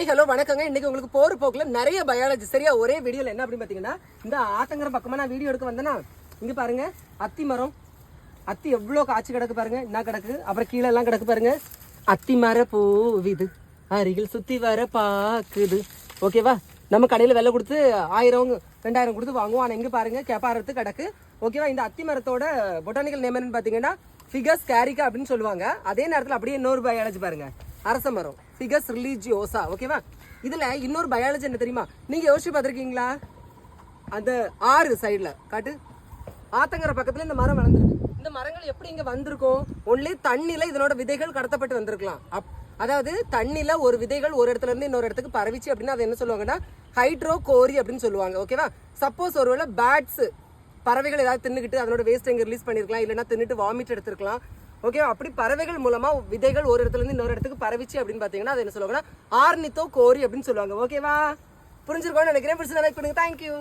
Hi hello வணக்கங்க. இன்னைக்கு உங்களுக்கு போற போக்குல நிறைய பயாலஜி சரியா? ஒரே வீடியோல என்ன அப்படின்னு பாத்தீங்கன்னா இந்த ஆத்தங்கிற பக்கமா நான் வீடியோ எடுக்க வந்தேன்னா இங்க பாருங்க அத்தி மரம். அத்தி எவ்வளோ காய்ச்சி கிடக்கு பாருங்க. என்ன கிடக்கு? அப்புறம் கீழே எல்லாம் கிடக்கு பாருங்க. அத்தி மர பூவிது. அருகில் சுத்தி வர பாக்குது. ஓகேவா நம்ம கடையில் விலை கொடுத்து ஆயிரம் ரெண்டாயிரம் கொடுத்து வாங்குவோம். ஆனால் இங்கே பாருங்க கேப்பாரத்து கிடக்கு. ஓகேவா இந்த அத்தி மரத்தோட பொட்டானிக்கல் நேம் என்னன்னு பார்த்தீங்கன்னா ஃபிகஸ் கேரிக்கா அப்படின்னு சொல்லுவாங்க. அதே நேரத்தில் அப்படியே இன்னொரு பயாலஜி பாருங்க. அரச மரம். ஃபிகஸ் ரிலீஜியோசா ஓகேவா இதில் இன்னொரு பயாலஜி என்ன தெரியுமா? நீங்கள் யோசிச்சு பார்த்துருக்கீங்களா? அந்த ஆறு சைடில் காட்டு. ஆத்தங்கரை பக்கத்தில் இந்த மரம் வளர்ந்துருக்கு. இந்த மரங்கள் எப்படி இங்கே வந்திருக்கும் ஒன்லி தண்ணியில் இதனோட விதைகள் கடத்தப்பட்டு வந்திருக்கலாம். அப்- அதாவது தண்ணியில் ஒரு விதைகள் ஒரு இடத்துல இருந்து இன்னொரு இடத்துக்கு பரவிச்சு அப்படின்னா அது என்ன சொல்லுவாங்கன்னா ஹைட்ரோ கோரி அப்படின்னு சொல்லுவாங்க. ஓகேவா சப்போஸ் ஒருவேளை பேட்ஸ் பறவைகள் ஏதாவது தின்னுக்கிட்டு அதனோட வேஸ்ட் எங்கே ரிலீஸ் பண்ணியிருக்கலாம் இல்லைன்னா தின்னுட்டு வாமிட் எடுத்திருக்கலாம். ஓகே அப்படி பறவைகள் மூலமா விதைகள் ஒரு இடத்துல இருந்து இன்னொரு இடத்துக்கு பரவிச்சு அப்படின்னு பாத்தீங்கன்னா அது என்ன சொல்லுவாங்கன்னா ஆர்னித்தோ கோரி அப்படின்னு சொல்லுவாங்க. ஓகேவா புரிஞ்சிருக்கோம்னு நினைக்கிறேன். பிடிச்சி லைக் பண்ணுங்க. தேங்க்யூ